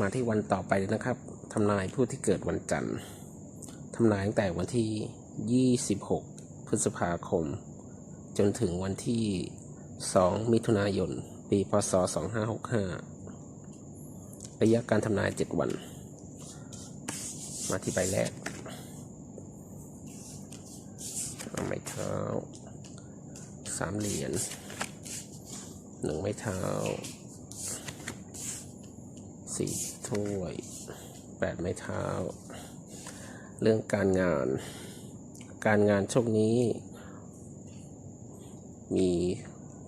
มาที่วันต่อไปเลยนะครับทำนายผู้ที่เกิดวันจันทร์ทำนายตั้งแต่วันที่ 26 พฤษภาคม จนถึงวันที่ 2 มิถุนายน ปีพศ 2565 ระยะการทำนาย 7 วัน มาที่ใบแรกเอาไม้เท้าสามเหรียญหนึ่งไม้เท้า สี่ถ้วยแปดไม้เท้า เรื่องการงาน การงานช่วงนี้ มี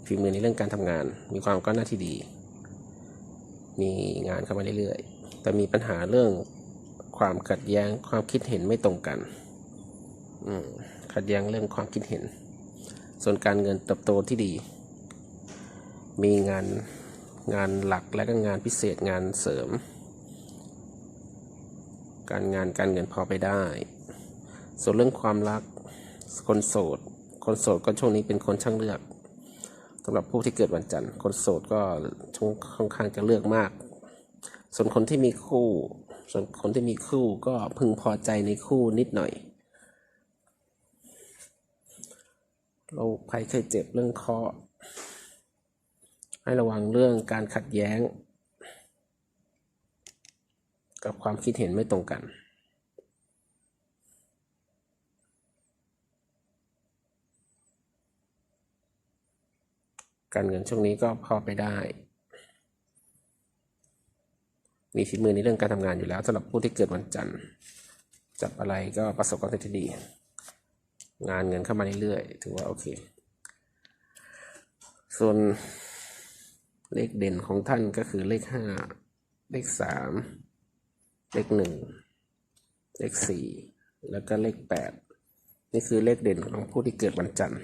ฝีมือในเรื่องการทำงาน มีความก้าวหน้าที่ดี มีงานเข้ามาเรื่อยๆ แต่มีปัญหาเรื่องความขัดแย้งความคิดเห็นไม่ตรงกันขัดแย้งเรื่องความคิดเห็น ส่วนการเงินเติบโตที่ดี มีงาน งานหลักและก็งานพิเศษงานเสริม การงานการเงินพอไปได้ ส่วนเรื่องความรักคนโสด คนโสดก็ช่วงนี้เป็นคนช่างเลือกสำหรับผู้ที่เกิดวันจันทร์ คนโสดก็ช่วงค่อนข้างจะเลือกมาก ส่วนคนที่มีคู่ ส่วนคนที่มีคู่ก็พึงพอใจในคู่นิดหน่อยโรคภัยไข้เจ็บเรื่องเคราะ ให้ระวังเรื่องการขัดแย้ง กับความคิดเห็นไม่ตรงกันการเงินช่วงนี้ก็พอไปได้ มีฝีมือในเรื่องการทำงานอยู่แล้วสำหรับผู้ที่เกิดวันจันทร์ จับอะไรก็ประสบความสำเร็จที่ดี งานเงินเข้ามาเรื่อยๆ ถือว่าโอเค ส่วน เลขเด่นของท่านก็คือเลขห้าเลขสามเลขหนึ่งเลขสี่แล้วก็เลขแปดนี่คือเลขเด่นของผู้ที่เกิดวันจันทร์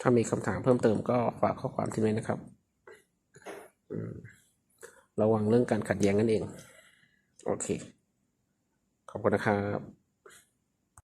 ถ้ามีคำถามเพิ่มเติมก็ฝากข้อความที่นี้นะครับ ระวังเรื่องการขัดแย้งนั่นเอง โอเค ขอบคุณนะครับ